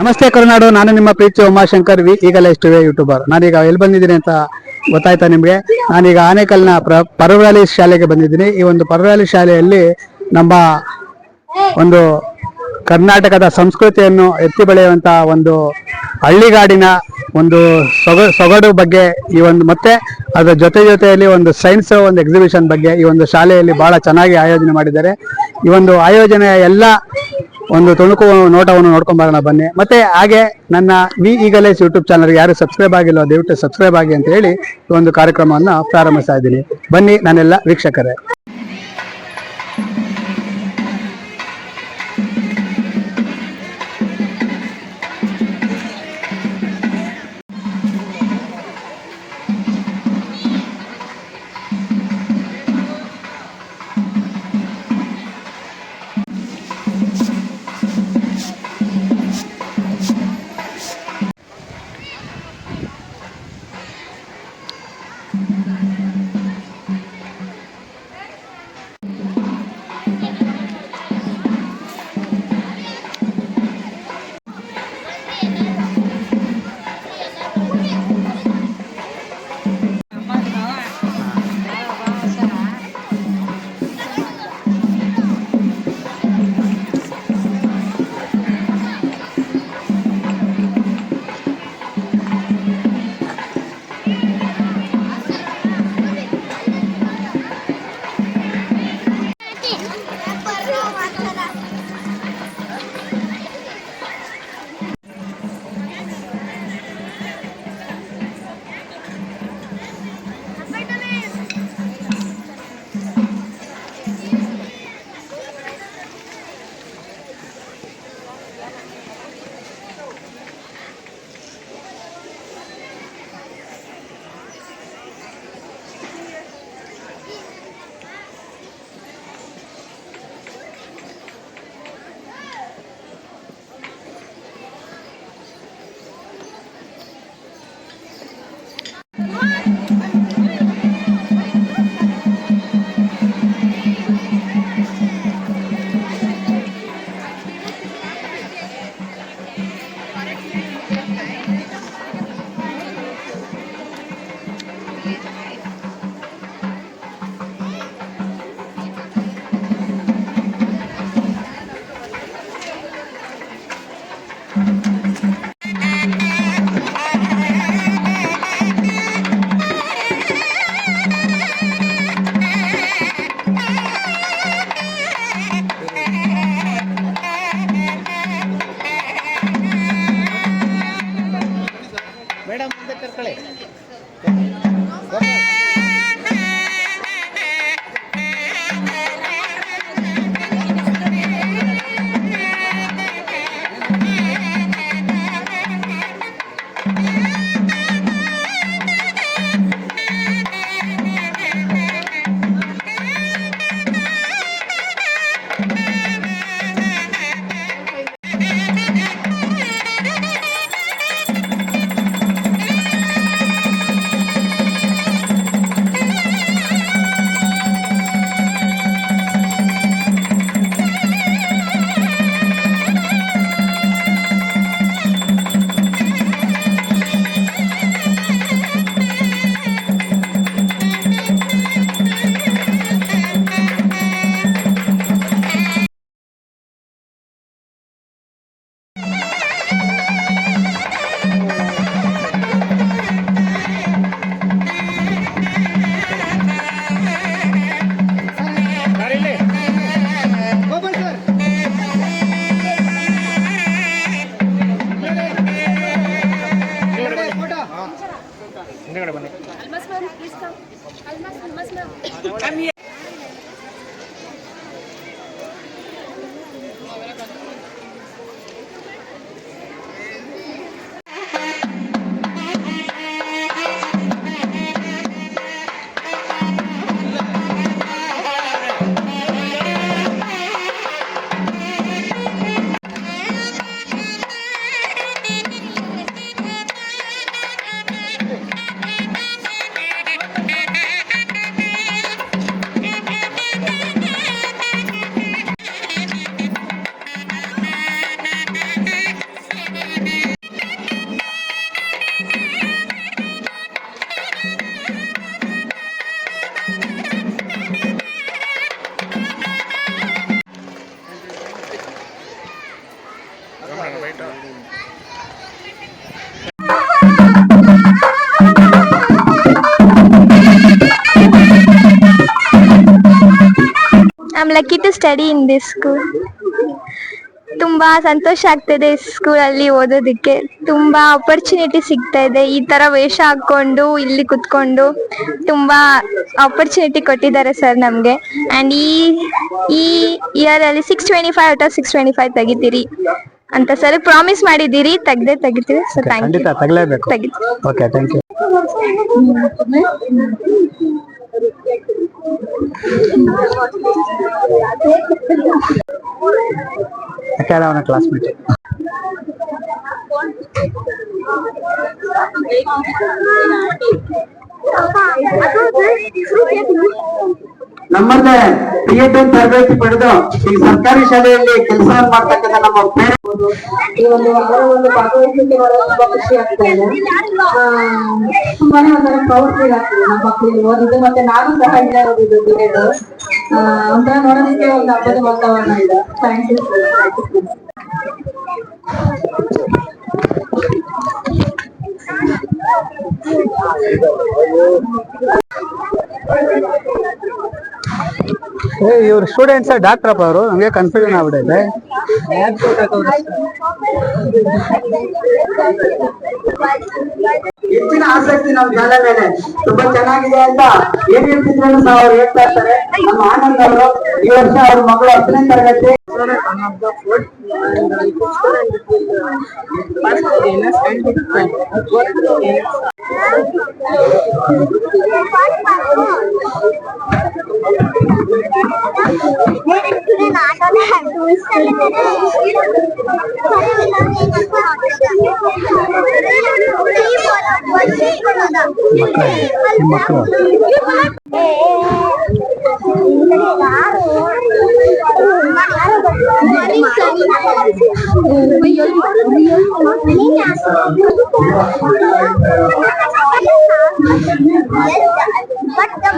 ನಮಸ್ತೆ ಕರುನಾಡು, ನಾನು ನಿಮ್ಮ ಪ್ರೀತಿ ಉಮಾಶಂಕರ್, ವಿ ಈಗಲೇ ಇಷ್ಟುವೆ ಯೂಟ್ಯೂಬರ್. ನಾನೀಗ ಎಲ್ಲಿ ಬಂದಿದ್ದೀನಿ ಅಂತ ಗೊತ್ತಾಯ್ತಾ ನಿಮಗೆ? ನಾನೀಗ ಆನೇಕಲ್ನ ಪ್ರ ಪರ್ವಾಲಿ ಶಾಲೆಗೆ ಬಂದಿದ್ದೀನಿ. ಈ ಒಂದು ಪರ್ವಾಲಿ ಶಾಲೆಯಲ್ಲಿ ನಮ್ಮ ಒಂದು ಕರ್ನಾಟಕದ ಸಂಸ್ಕೃತಿಯನ್ನು ಎತ್ತಿ ಬೆಳೆಯುವಂತ ಒಂದು ಹಳ್ಳಿಗಾಡಿನ ಒಂದು ಸೊಗ, ಸೊಗಡು ಬಗ್ಗೆ ಈ ಒಂದು, ಮತ್ತೆ ಅದರ ಜೊತೆ ಜೊತೆಯಲ್ಲಿ ಒಂದು ಸೈನ್ಸ್ ಒಂದು ಎಕ್ಸಿಬಿಷನ್ ಬಗ್ಗೆ ಈ ಒಂದು ಶಾಲೆಯಲ್ಲಿ ಬಹಳ ಚೆನ್ನಾಗಿ ಆಯೋಜನೆ ಮಾಡಿದ್ದಾರೆ. ಈ ಒಂದು ಆಯೋಜನೆಯ ಎಲ್ಲ ಒಂದು ತುಣುಕು ನೋಟವನ್ನು ನೋಡ್ಕೊಂಡ್ ಬರೋಣ ಬನ್ನಿ. ಮತ್ತೆ ಹಾಗೆ ನನ್ನ ವಿ ಈಗಲೇಸ್ ಯೂಟ್ಯೂಬ್ ಚಾನಲ್ಗೆ ಯಾರು ಸಬ್ಸ್ಕ್ರೈಬ್ ಆಗಿಲ್ಲ, ದಯವಿಟ್ಟು ಸಬ್ಸ್ಕ್ರೈಬ್ ಆಗಿ ಅಂತ ಹೇಳಿ ಒಂದು ಕಾರ್ಯಕ್ರಮವನ್ನು ಪ್ರಾರಂಭಿಸ್ತಾ ಇದ್ದೀನಿ. ಬನ್ನಿ ನಾನೆಲ್ಲ ವೀಕ್ಷಕರೇ. What? ಹಿಂದ್ಗಡೆ ಬನ್ನಿ Almas I'm lucky to study in this school ತುಂಬಾ ಸಂತೋಷ ಆಗ್ತಿದೆ ಸ್ಕೂಲಲ್ಲಿ ಓದೋದಕ್ಕೆ. ತುಂಬಾ ಆಪರ್ಚುನಿಟಿ ಸಿಗ್ತಾ ಇದೆ. ಈ ತರ ವೇಷ ಹಾಕೊಂಡು ಇಲ್ಲಿ ಕುತ್ಕೊಂಡು ತುಂಬಾ ಆಪರ್ಚುನಿಟಿ ಕೊಟ್ಟಿದ್ದಾರೆ ಸರ್ ನಮ್ಗೆ. ಅಂಡ್ ಈ ಈ ಇಯರ್ ಅಲ್ಲಿ six twenty five out of six twenty five ತೆಗಿತೀರಿ ಅಂತ ಸರ್ ಪ್ರಾಮಿಸ್ ಮಾಡಿದ್ದೀರಿ. ತೆಗ್ದೇ ತೆಗಿತೀವಿ. ಸರ್ ಥ್ಯಾಂಕ್ ಖಂಡಿತ ಯು ತಗಲೇಬೇಕು. ತೆಗಿತೀವಿ. ಓಕೆ ಥ್ಯಾಂಕ್ ಯು ಯಾಕಂದ್ರೆ ಅವನ ಕ್ಲಾಸ್ಮೇಟ್ ನಮ್ಮಲ್ಲೇ ಥಿಯೇಟರ್ ತರಬೇತಿ ಪಡೆದು ಈ ಸರ್ಕಾರಿ ಶಾಲೆಯಲ್ಲಿ ಕೆಲಸ ಮಾಡ್ತಕ್ಕಂಥ ನಮ್ಮ ಪೇರೆ ಈ ಒಂದು ಒಂದು ಭಾಗವಹಿಸುವಿಕೆ ಒಳಗೆ ತುಂಬಾ ಖುಷಿ ಆಗ್ತಾ ಇದೆ. ತುಂಬಾನೇ ಒಂಥರ ಪ್ರೌಡ್ ಫೀಲ್ ಆಗ್ತದೆ ನಮ್ಮ ಮಕ್ಕಳಿಗೆ. ಓದಿದ್ದು ಮತ್ತೆ ನಾನು ಸಹ ಇಲ್ಲೇ ಓದಿದ್ದು ಬಿಎಡ್ ಒಂಥರ ನೋಡೋದಕ್ಕೆ ಒಂದು ಹಬ್ಬದ ವಾತಾವರಣ ಇದೆ. ಥ್ಯಾಂಕ್ ಯು ಏ ಇವ್ರ ಸ್ಟೂಡೆಂಟ್ಸ್ ಡಾಕ್ಟರ್ ಅಪ್ಪ ಅವರು ನಮಗೆ ಕನ್ಫ್ಯೂಷನ್ ಆಗ್ಬಿಟ್ಟಿದೆ ಹೆಚ್ಚಿನ ಆಸಕ್ತಿ ನಮ್ಮ ಜಾಲ ಮೇಲೆ. ತುಂಬಾ ಚೆನ್ನಾಗಿದೆ ಅಂತ ಏನ್ ಹೇಳ್ತಿದ್ರು ಸಹ ಅವ್ರು ಹೇಳ್ತಾ ಇರ್ತಾರೆ. ನಮ್ಮ ಆನಂದ್ ಅವರು ಈ ವರ್ಷ ಅವ್ರ ಮಗಳು ಹತ್ತನೇ ತರಗತಿ. But மக்கள்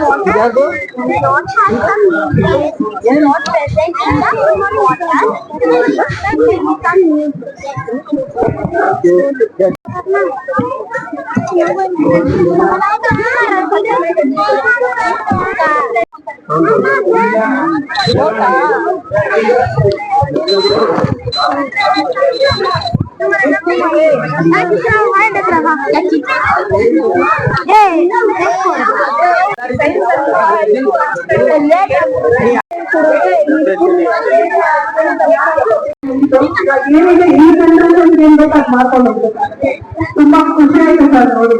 water. The road has some museums. The road presents enough human water to make the thing some museums. Thank you. ಏನಿದೆ ಈ ಜನರೇಷನ್ ಏನ್ ಬೇಕಾದ್ ಮಾಡ್ಕೊಂಡು ಹೋಗ್ಬೇಕಾಗುತ್ತೆ ತುಂಬಾ ಖುಷಿ ಆಯ್ತು ಸರ್ ನೋಡಿ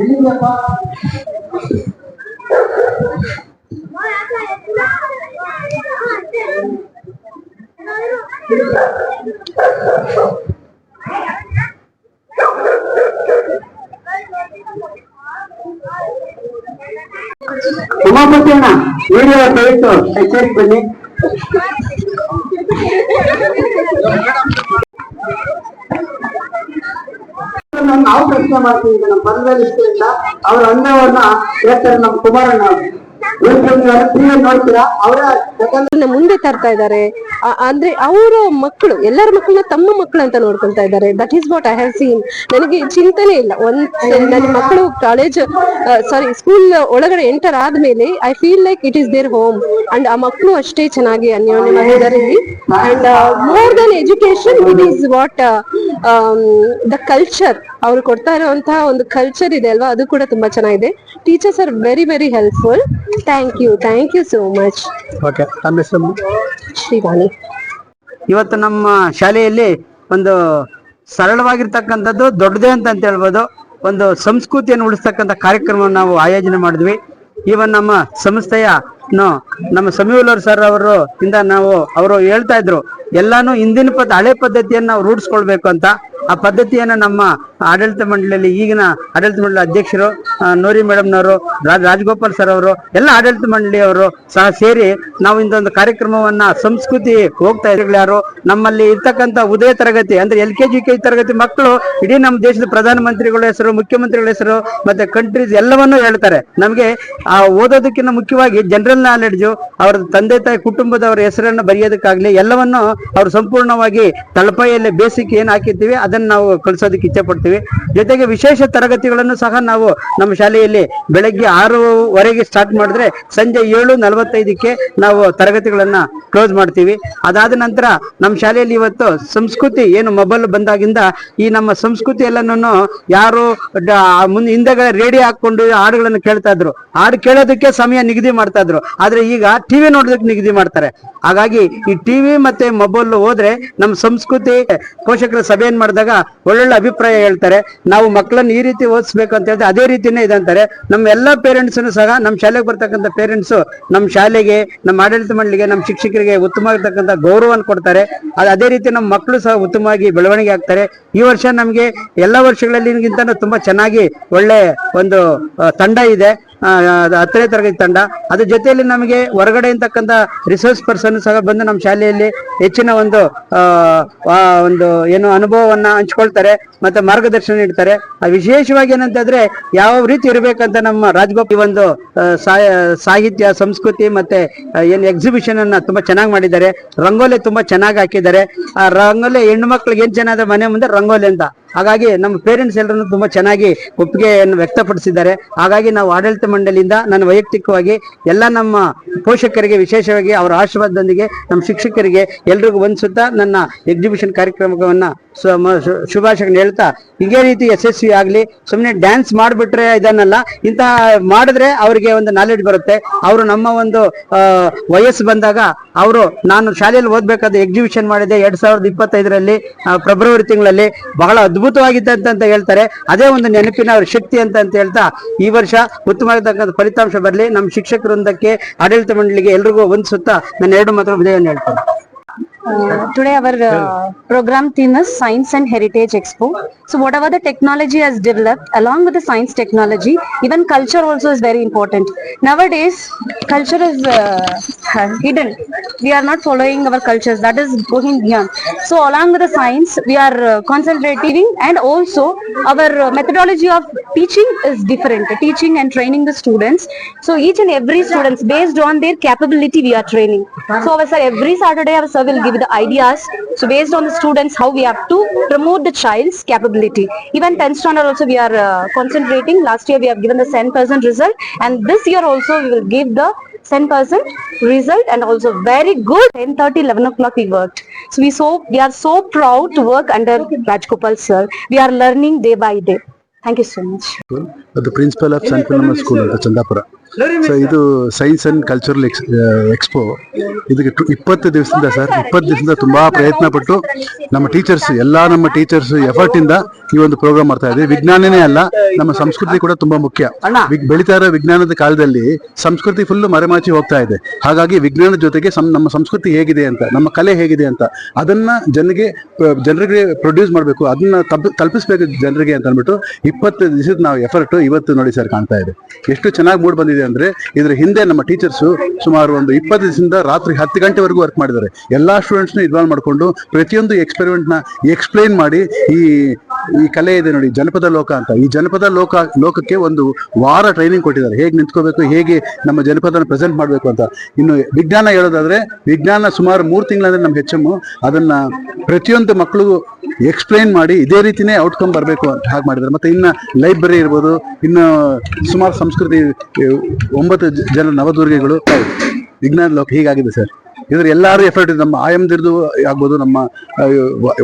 ಎಲ್ಲಿದ್ಯಪ್ಪ? ಉಮಾಪತಿ ಅಣ್ಣ ವಿಡಿಯೋ ದಯವಿಟ್ಟು ಕಚೇರಿಗೆ ಬನ್ನಿ. ನಾವು ಪ್ರಶ್ನೆ ಮಾಡ್ತೀವಿ ನಮ್ಮ ಇಷ್ಟರಿಂದ ಅವ್ರ ಅನ್ನವನ್ನ ಹೇಳ್ತಾರೆ ನಮ್ಮ ಕುಮಾರಣ್ಣ ಅವರು. ಮುಂದೆ ತರ್ತಾ ಇದ್ದಾರೆ. ಅಂದ್ರೆ ಅವರ ಮಕ್ಕಳು, ಎಲ್ಲರ ಮಕ್ಕಳನ್ನ ತಮ್ಮ ಮಕ್ಕಳು ಅಂತ ನೋಡ್ಕೊಳ್ತಾ ಇದ್ದಾರೆ. That is what I have seen ನನಗೆ ಚಿಂತನೆ ಇಲ್ಲ. ಒಂದ್, ನನ್ನ ಮಕ್ಕಳು ಕಾಲೇಜ್ ಸಾರಿ ಸ್ಕೂಲ್ ಒಳಗಡೆ ಎಂಟರ್ ಆದ್ಮೇಲೆ I feel like it is there home and ಆ ಮಕ್ಕಳು ಅಷ್ಟೇ ಚೆನ್ನಾಗಿ ಅನ್ಯೋನ್ಯವಾಗಿದ್ದಾರೆ ಇಲ್ಲಿ. And more than education it is what the culture ಅವ್ರು ಕೊಡ್ತಾ ಇರುವಂತಹ ಒಂದು ಕಲ್ಚರ್ ಇದೆ ಅಲ್ವಾ? ಅದು ಕೂಡ ತುಂಬಾ ಚೆನ್ನಾಗಿದೆ. Teachers are very very helpful thank you thank you so much okay ತಮ್ಮ ಹೆಸರು? ಶ್ರೀವಾಣಿ ಇವತ್ತು ನಮ್ಮ ಶಾಲೆಯಲ್ಲಿ ಒಂದು ಸರಳವಾಗಿರ್ತಕ್ಕಂಥದ್ದು ದೊಡ್ಡದೇ ಅಂತ ಅಂತ ಹೇಳ್ಬೋದು. ಒಂದು ಸಂಸ್ಕೃತಿಯನ್ನು ಉಳಿಸ್ತಕ್ಕಂಥ ಕಾರ್ಯಕ್ರಮವನ್ನು ನಾವು ಆಯೋಜನೆ ಮಾಡಿದ್ವಿ. ಇವನ್ ನಮ್ಮ ಸಂಸ್ಥೆಯ ನಮ್ಮ ಸಮೀವುಲ್ಲರ್ ಸರ್ ಅವರು ಇಂದ ನಾವು ಅವರು ಹೇಳ್ತಾ ಇದ್ರು ಎಲ್ಲಾನು ಹಿಂದಿನ ಪದ್ಧ ಹಳೆ ಪದ್ಧತಿಯನ್ನು ನಾವು ರೂಢಿಸ್ಕೊಳ್ಬೇಕು ಅಂತ. ಆ ಪದ್ಧತಿಯನ್ನ ನಮ್ಮ ಆಡಳಿತ ಮಂಡಳಿಯಲ್ಲಿ ಈಗಿನ ಆಡಳಿತ ಮಂಡಳಿ ಅಧ್ಯಕ್ಷರು ನೋರಿ ಮೇಡಮ್ನವರು ರಾಜ್ ರಾಜಗೋಪಾಲ್ ಸರ್ ಅವರು, ಎಲ್ಲ ಆಡಳಿತ ಮಂಡಳಿಯವರು ಸಹ ಸೇರಿ ನಾವು ಇಂದೊಂದು ಕಾರ್ಯಕ್ರಮವನ್ನ ಸಂಸ್ಕೃತಿ ಹೋಗ್ತಾ ಯಾರು? ನಮ್ಮಲ್ಲಿ ಇರ್ತಕ್ಕಂಥ ಉದಯ ತರಗತಿ, ಅಂದ್ರೆ ಎಲ್ ಕೆ ಜಿ ಕೆ ತರಗತಿ ಮಕ್ಕಳು, ಇಡೀ ನಮ್ಮ ದೇಶದ ಪ್ರಧಾನಮಂತ್ರಿಗಳ ಹೆಸರು, ಮುಖ್ಯಮಂತ್ರಿಗಳ ಹೆಸರು, ಮತ್ತೆ ಕಂಟ್ರೀಸ್ ಎಲ್ಲವನ್ನೂ ಹೇಳ್ತಾರೆ. ನಮಗೆ ಆ ಓದೋದಕ್ಕಿಂತ ಮುಖ್ಯವಾಗಿ ಜನರಲ್ ನಾಲೆಡ್ಜು ಅವರ ತಂದೆ ತಾಯಿ ಕುಟುಂಬದವರ ಹೆಸರನ್ನು ಬರೆಯೋದಕ್ಕಾಗ್ಲಿ, ಎಲ್ಲವನ್ನು ಅವರು ಸಂಪೂರ್ಣವಾಗಿ ತಳಪಾಯಲ್ಲಿ ಬೇಸಿಕ್ ಏನ್ ಹಾಕಿರ್ತೀವಿ, ಅದನ್ನ ಇದನ್ನ ನಾವು ಕಲಿಸೋದಕ್ಕೆ ಇಚ್ಛೆ ಪಡ್ತೀವಿ ಜೊತೆಗೆ ವಿಶೇಷ ತರಗತಿಗಳನ್ನು ಸಹ ನಾವು ನಮ್ಮ ಶಾಲೆಯಲ್ಲಿ ಬೆಳಗ್ಗೆ ಆರೂವರೆಗೆ ಸ್ಟಾರ್ಟ್ ಮಾಡಿದ್ರೆ ಸಂಜೆ ಏಳು ನಲವತ್ತೈದಕ್ಕೆ ನಾವು ತರಗತಿಗಳನ್ನ ಕ್ಲೋಸ್ ಮಾಡ್ತೀವಿ. ಅದಾದ ನಂತರ ನಮ್ಮ ಶಾಲೆಯಲ್ಲಿ ಇವತ್ತು ಸಂಸ್ಕೃತಿ ಏನು ಮೊಬೈಲ್ ಬಂದಾಗಿಂದ ಈ ನಮ್ಮ ಸಂಸ್ಕೃತಿ ಎಲ್ಲನೂ ಯಾರು ಮುಂದೆ ಹಿಂದೆಗಡೆ ರೇಡಿಯೋ ಹಾಕೊಂಡು ಹಾಡುಗಳನ್ನು ಕೇಳ್ತಾ ಇದ್ರು. ಹಾಡು ಕೇಳೋದಕ್ಕೆ ಸಮಯ ನಿಗದಿ ಮಾಡ್ತಾ ಇದ್ರು. ಆದ್ರೆ ಈಗ ಟಿವಿ ನೋಡೋದಕ್ಕೆ ನಿಗದಿ ಮಾಡ್ತಾರೆ. ಹಾಗಾಗಿ ಈ ಟಿವಿ ಮತ್ತೆ ಮೊಬೈಲ್ ಹೋದ್ರೆ ನಮ್ಮ ಸಂಸ್ಕೃತಿ ಪೋಷಕರ ಸಭೆಯನ್ನು ಮಾಡಿದಾಗ ಒಳ್ಳೊಳ್ಳೆ ಅಭಿಪ್ರಾಯ ಹೇಳ್ತಾರೆ. ನಾವು ಮಕ್ಕಳನ್ನ ಈ ರೀತಿ ಓದಿಸ್ಬೇಕು ಅಂತ ಹೇಳಿದ್ರೆ ಅದೇ ರೀತಿನೇ ಇದಂತಾರೆ ನಮ್ಮ ಎಲ್ಲ ಪೇರೆಂಟ್ಸ್ ಸಹ ನಮ್ಮ ಶಾಲೆಗೆ ಬರ್ತಕ್ಕಂಥ ಪೇರೆಂಟ್ಸ್ ನಮ್ಮ ಶಾಲೆಗೆ, ನಮ್ಮ ಆಡಳಿತ ಮಂಡಳಿಗೆ, ನಮ್ಮ ಶಿಕ್ಷಕರಿಗೆ ಉತ್ತಮವಾಗಿರ್ತಕ್ಕಂಥ ಗೌರವವನ್ನು ಕೊಡ್ತಾರೆ. ಅದು ರೀತಿ ನಮ್ಮ ಮಕ್ಕಳು ಸಹ ಉತ್ತಮವಾಗಿ ಬೆಳವಣಿಗೆ ಆಗ್ತಾರೆ. ಈ ವರ್ಷ ನಮಗೆ ಎಲ್ಲ ವರ್ಷಗಳಲ್ಲಿಗಿಂತ ತುಂಬಾ ಚೆನ್ನಾಗಿ ಒಳ್ಳೆ ಒಂದು ತಂಡ ಇದೆ. ಹತ್ತನೇ ತರಗತಿ ತಂಡ. ಅದ್ರ ಜೊತೆಯಲ್ಲಿ ನಮಗೆ ಹೊರಗಡೆ ಇರ್ತಕ್ಕಂಥ ರಿಸರ್ಚ್ ಪರ್ಸನ್ ಸಹ ಬಂದು ನಮ್ಮ ಶಾಲೆಯಲ್ಲಿ ಹೆಚ್ಚಿನ ಒಂದು ಒಂದು ಏನು ಅನುಭವವನ್ನ ಹಂಚ್ಕೊಳ್ತಾರೆ ಮತ್ತೆ ಮಾರ್ಗದರ್ಶನ ನೀಡ್ತಾರೆ. ವಿಶೇಷವಾಗಿ ಏನಂತಂದ್ರೆ ಯಾವ ರೀತಿ ಇರಬೇಕಂತ ನಮ್ಮ ರಾಜ್ಗೋಪಿ ಒಂದು ಸಾಹಿತ್ಯ, ಸಂಸ್ಕೃತಿ ಮತ್ತೆ ಏನು ಎಕ್ಸಿಬಿಷನ್ ಅನ್ನ ತುಂಬಾ ಚೆನ್ನಾಗಿ ಮಾಡಿದ್ದಾರೆ. ರಂಗೋಲಿ ತುಂಬಾ ಚೆನ್ನಾಗಿ ಹಾಕಿದ್ದಾರೆ. ಆ, ರಂಗೋಲಿ ಹೆಣ್ಣು ಮಕ್ಳಿಗೆ ಏನ್ ಚೆನ್ನಾಗಿದೆ ಮನೆ ಮುಂದೆ ರಂಗೋಲಿ ಅಂತ. ಹಾಗಾಗಿ ನಮ್ಮ ಪೇರೆಂಟ್ಸ್ ಎಲ್ಲರನ್ನು ತುಂಬಾ ಚೆನ್ನಾಗಿ ಒಪ್ಪಿಗೆಯನ್ನು ವ್ಯಕ್ತಪಡಿಸಿದ್ದಾರೆ. ಹಾಗಾಗಿ ನಾವು ಆಡಳಿತ ಮಂಡಳಿಯಿಂದ ನಾನು ವೈಯಕ್ತಿಕವಾಗಿ ಎಲ್ಲ ನಮ್ಮ ಪೋಷಕರಿಗೆ, ವಿಶೇಷವಾಗಿ ಅವರ ಆಶೀರ್ವಾದದೊಂದಿಗೆ ನಮ್ಮ ಶಿಕ್ಷಕರಿಗೆ ಎಲ್ರಿಗೂ ಒಂದ್ಸುತ್ತಾ ನನ್ನ ಎಕ್ಸಿಬಿಷನ್ ಕಾರ್ಯಕ್ರಮವನ್ನು ಶುಭಾಶಯಗಳನ್ನ ಹೇಳ್ತಾ, ಇದೇ ರೀತಿ ಯಶಸ್ವಿ ಆಗಲಿ. ಸುಮ್ಮನೆ ಡ್ಯಾನ್ಸ್ ಮಾಡಿಬಿಟ್ರೆ ಇದನ್ನಲ್ಲ, ಇಂತಹ ಮಾಡಿದ್ರೆ ಅವರಿಗೆ ಒಂದು ನಾಲೆಡ್ಜ್ ಬರುತ್ತೆ. ಅವರು ನಮ್ಮ ಒಂದು ವಯಸ್ಸು ಬಂದಾಗ ಅವರು, ನಾನು ಶಾಲೆಯಲ್ಲಿ ಓದಬೇಕಾದ ಎಕ್ಸಿಬಿಷನ್ ಮಾಡಿದೆ ಎರಡ್ ಸಾವಿರದ ಇಪ್ಪತ್ತೈದರಲ್ಲಿ ಫೆಬ್ರವರಿ ತಿಂಗಳಲ್ಲಿ. ಬಹಳ ಅದ್ಭುತವಾಗಿತ್ತು ಅಂತ ಹೇಳ್ತಾರೆ. ಅದೇ ಒಂದು ನೆನಪಿನ ಅವ್ರ ಶಕ್ತಿ ಅಂತ ಅಂತ ಹೇಳ್ತಾ ಈ ವರ್ಷ ಉತ್ತಮವಾಗಿರ್ತಕ್ಕಂಥ ಫಲಿತಾಂಶ ಬರಲಿ. ನಮ್ಮ ಶಿಕ್ಷಕ ವೃಂದಕ್ಕೆ ಆಡಳಿತ ಮಂಡಳಿಗೆ ಎಲ್ರಿಗೂ ಒಂದ್ಸುತ್ತಾ ನಾನು ಎರಡು ಮಾತ್ರ ವಿಜಯವನ್ನು ಹೇಳ್ತೇನೆ. Uh, today our uh, program theme is science and heritage expo. So whatever the technology has developed along with the science technology even culture also is very important. Nowadays culture is uh, hidden. We are not following our cultures. That is going beyond so along with the science we are uh, concentrating and also our uh, methodology of teaching is different. Teaching and training the students. So each and every students based on their capability we are training. So our sir every saturday our sir will give give the ideas. So based on the students, how we have to promote the child's capability. Even tenth standard also we are uh, concentrating. Last year we have given the 10% result. And this year also we will give the 10% result. And also very good 10:30, 11 o'clock we worked. So we so we are so proud to work under rajgopal sir. We are learning day by day. Thank you so much. The principal of san school at chandapura so ಇದು science and cultural ex expo ಇದಕ್ಕೆ ಇಪ್ಪತ್ತು ದಿವಸದಿಂದ sir ಇಪ್ಪತ್ತು ದಿವಸದಿಂದ ತುಂಬಾ ಪ್ರಯತ್ನ ಪಟ್ಟು ನಮ್ಮ ಟೀಚರ್ಸ್ ಎಲ್ಲ ನಮ್ಮ ಟೀಚರ್ಸ್ ಎಫರ್ಟ್ ಇಂದ ಈ ಒಂದು ಪ್ರೋಗ್ರಾಮ್ ಮಾಡ್ತಾ ಇದೆ ವಿಜ್ಞಾನನೇ ಅಲ್ಲ ನಮ್ಮ ಸಂಸ್ಕೃತಿ ಕೂಡ ತುಂಬಾ ಮುಖ್ಯ. ಬೆಳೀತಾ ಇರೋ ವಿಜ್ಞಾನದ ಕಾಲದಲ್ಲಿ ಸಂಸ್ಕೃತಿ ಫುಲ್ ಮರೆಮಾಚಿ ಹೋಗ್ತಾ ಇದೆ. ಹಾಗಾಗಿ ವಿಜ್ಞಾನದ ಜೊತೆಗೆ ನಮ್ಮ ಸಂಸ್ಕೃತಿ ಹೇಗಿದೆ ಅಂತ ನಮ್ಮ ಕಲೆ ಹೇಗಿದೆ ಅಂತ ಅದನ್ನ ಜನರಿಗೆ ಜನರಿಗೆ ಪ್ರೊಡ್ಯೂಸ್ ಮಾಡಬೇಕು ಅದನ್ನ ತಲುಪಿಸ್ಬೇಕು ಜನರಿಗೆ ಅಂತ ಅಂದ್ಬಿಟ್ಟು ಇಪ್ಪತ್ತು ದಿವಸದ ನಾವು ಎಫರ್ಟ್ ಇವತ್ತು ನೋಡಿ ಸರ್ ಕಾಣ್ತಾ ಇದೆ. ಎಷ್ಟು ಚೆನ್ನಾಗಿ ಮೂಡ್ ಬಂದಿದೆ. ಅಂದ್ರೆ ಇದ್ರ ಹಿಂದೆ ನಮ್ಮ ಟೀಚರ್ಸ್ ಸುಮಾರು ಒಂದು ಇಪ್ಪತ್ತು ದಿವಸದಿಂದ ರಾತ್ರಿ ಹತ್ತು ಗಂಟೆವರೆಗೂ ವರ್ಕ್ ಮಾಡಿದ್ದಾರೆ. ಎಲ್ಲಾ ಸ್ಟೂಡೆಂಟ್ಸ್ ಇನ್ವಾಲ್ವ್ ಮಾಡಿಕೊಂಡು ಪ್ರತಿಯೊಂದು ಎಕ್ಸ್ಪೆರಿಮೆಂಟ್ನ ಎಕ್ಸ್ಪ್ಲೈನ್ ಮಾಡಿ ಈ ಈ ಕಲೆ ಇದೆ ನೋಡಿ, ಜನಪದ ಲೋಕ ಅಂತ. ಈ ಜನಪದ ಲೋಕ, ಲೋಕಕ್ಕೆ ಒಂದು ವಾರ ಟ್ರೈನಿಂಗ್ ಕೊಟ್ಟಿದ್ದಾರೆ. ಹೇಗೆ ನಿಂತ್ಕೋಬೇಕು, ಹೇಗೆ ನಮ್ಮ ಜನಪದನ ಪ್ರೆಸೆಂಟ್ ಮಾಡಬೇಕು ಅಂತ. ಇನ್ನು ವಿಜ್ಞಾನ ಹೇಳೋದಾದ್ರೆ, ವಿಜ್ಞಾನ ಸುಮಾರು ಮೂರು ತಿಂಗಳಂದ್ರೆ ನಮ್ಮ ಹೆಚ್ ಅದನ್ನ ಪ್ರತಿಯೊಂದು ಮಕ್ಕಳಿಗೂ ಎಕ್ಸ್ಪ್ಲೈನ್ ಮಾಡಿ ಇದೇ ರೀತಿನೇ ಔಟ್ಕಮ್ ಬರಬೇಕು ಅಂತ ಹಾಗೆ ಮಾಡಿದ್ದಾರೆ. ಮತ್ತೆ ಇನ್ನ ಲೈಬ್ರರಿ ಇರ್ಬೋದು, ಇನ್ನು ಸುಮಾರು ಸಂಸ್ಕೃತಿ ಒಂಬತ್ತು ಜನ ನವದುರ್ಗಿಗಳು ವಿಜ್ಞಾನ ಲೋಕ ಹೀಗಾಗಿದೆ ಸರ್. ಇದ್ರ ಎಲ್ಲರೂ ಎಫರ್ಟ್ ನಮ್ಮ ಆಯಮ್ದಿರ್ದು ಆಗ್ಬೋದು, ನಮ್ಮ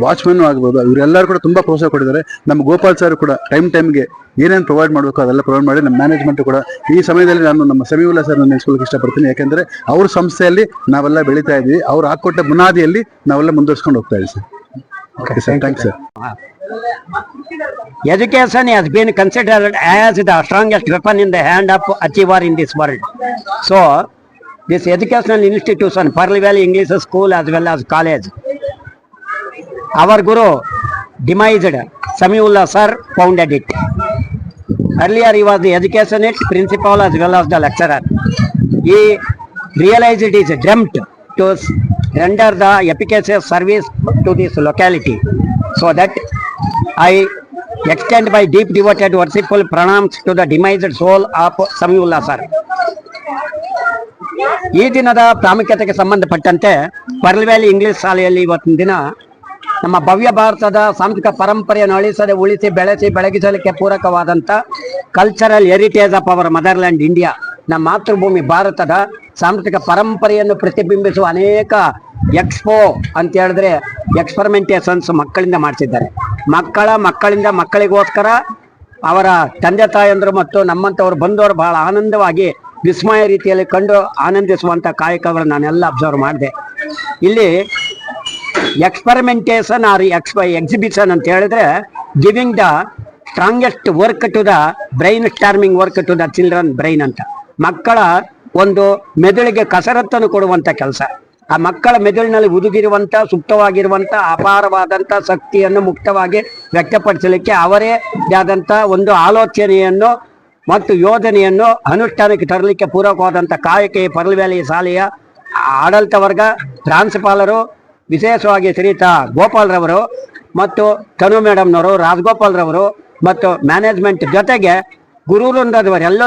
ವಾಚ್ಮನ್ ಆಗ್ಬೋದು, ಇವರೆಲ್ಲರೂ ಕೂಡ ತುಂಬಾ ಪ್ರೋತ್ಸಾಹ ಕೊಟ್ಟಿದ್ದಾರೆ. ನಮ್ಮ ಗೋಪಾಲ್ ಸರ್ ಕೂಡ ಟೈಮ್ ಟೈಮ್ಗೆ ಏನೇನು ಪ್ರೊವೈಡ್ ಮಾಡಬೇಕು ಅದೆಲ್ಲ ಪ್ರೊವೈಡ್ ಮಾಡಿ ನಮ್ಮ ಮ್ಯಾನೇಜ್ಮೆಂಟ್ ಕೂಡ ಈ ಸಮಯದಲ್ಲಿ ನಾನು ನಮ್ಮ ಸಮೀವುಲ್ಲಾ ಸರ್ ನೆನೆಸ್ಕೊಳ್ಳೋಕೆ ಇಷ್ಟಪಡ್ತೀನಿ. ಯಾಕೆಂದರೆ ಅವ್ರ ಸಂಸ್ಥೆಯಲ್ಲಿ ನಾವೆಲ್ಲ ಬೆಳೀತಾ ಇದ್ದೀವಿ. ಅವ್ರು ಹಾಕೊಟ್ಟ ಬುನಾದಿಯಲ್ಲಿ ನಾವೆಲ್ಲ ಮುಂದುವರ್ಸ್ಕೊಂಡು ಹೋಗ್ತಾ ಇದ್ದೀವಿ sir okay sir sir Education has been considered as the strongest weapon in the hand of achiever in this world. So, this educational institution, Pearl Valley English School as well as college, our Guru demised Samiullah sir founded it. Earlier he was the educationist, principal as well as the lecturer. He realized it is dreamt to render the efficacious service to this locality. So that I extend my deep devoted worshipful pranams to the demised soul of Samiullah sir. ಈ ದಿನದ ಪ್ರಾಮುಖ್ಯತೆಗೆ ಸಂಬಂಧಪಟ್ಟಂತೆ pearl valley English ಶಾಲೆಯಲ್ಲಿ ಇವತ್ತಿನ ದಿನ ನಮ್ಮ ಭವ್ಯ ಭಾರತದ ಸಾಂಸ್ಕೃತಿಕ ಪರಂಪರೆಯನ್ನು ಅಳಿಸದೆ ಉಳಿಸಿ ಬೆಳೆಸಿ ಬೆಳಗಿಸಲಿಕ್ಕೆ ಪೂರಕವಾದಂತ cultural heritage of our motherland India ನಮ್ಮ ಮಾತೃಭೂಮಿ ಭಾರತದ ಸಾಂಸ್ಕೃತಿಕ ಪರಂಪರೆಯನ್ನು ಪ್ರತಿಬಿಂಬಿಸುವ ಅನೇಕ ಎಕ್ಸ್ಪೋ ಅಂತ ಹೇಳಿದ್ರೆ ಎಕ್ಸ್ಪರಿಮೆಂಟೇಷನ್ಸ್ ಮಕ್ಕಳಿಂದ ಮಾಡಿಸಿದ್ದಾರೆ. ಮಕ್ಕಳ ಮಕ್ಕಳಿಂದ ಮಕ್ಕಳಿಗೋಸ್ಕರ ಅವರ ತಂದೆ ತಾಯಂದರು ಮತ್ತು ನಮ್ಮಂಥವ್ರು ಬಂದವರು ಬಹಳ ಆನಂದವಾಗಿ ವಿಸ್ಮಯ ರೀತಿಯಲ್ಲಿ ಕಂಡು ಆನಂದಿಸುವಂಥ ಕಾಯಕಗಳು ನಾನೆಲ್ಲ ಅಬ್ಸರ್ವ್ ಮಾಡಿದೆ. ಇಲ್ಲಿ ಎಕ್ಸ್ಪರಿಮೆಂಟೇಷನ್ ಆರ್ ಎಕ್ಸ್ಪ ಎಕ್ಸಿಬಿಷನ್ ಅಂತ ಹೇಳಿದ್ರೆ giving the strongest work to the brainstorming work to the children brain ಅಂತ. ಮಕ್ಕಳ ಒಂದು ಮೆದುಳಿಗೆ ಕಸರತ್ತನ್ನು ಕೊಡುವಂಥ ಕೆಲಸ. ಆ ಮಕ್ಕಳ ಮೆದುಳಿನಲ್ಲಿ ಹುದುಗಿರುವಂತ, ಸುಪ್ತವಾಗಿರುವಂತ, ಅಪಾರವಾದಂತ ಶಕ್ತಿಯನ್ನು ಮುಕ್ತವಾಗಿ ವ್ಯಕ್ತಪಡಿಸಲಿಕ್ಕೆ ಅವರೇ ಆದಂತ ಒಂದು ಆಲೋಚನೆಯನ್ನು ಮತ್ತು ಯೋಜನೆಯನ್ನು ಅನುಷ್ಠಾನಕ್ಕೆ ತರಲಿಕ್ಕೆ ಪೂರಕವಾದಂತ ಕಾಯಕೆ ಈ ಪರ್ಲ್ ವ್ಯಾಲಿ ಶಾಲೆಯ ಆಡಳಿತ ವರ್ಗ ಪ್ರಾಂಶುಪಾಲರು, ವಿಶೇಷವಾಗಿ ಶ್ರೀತಾ ಗೋಪಾಲ್ರವರು ಮತ್ತು ತನು ಮೇಡಮ್ನವರು ರಾಜಗೋಪಾಲ್ರವರು ಮತ್ತು ಮ್ಯಾನೇಜ್ಮೆಂಟ್ ಜೊತೆಗೆ ಗುರು ವೃಂದದವರೆಲ್ಲ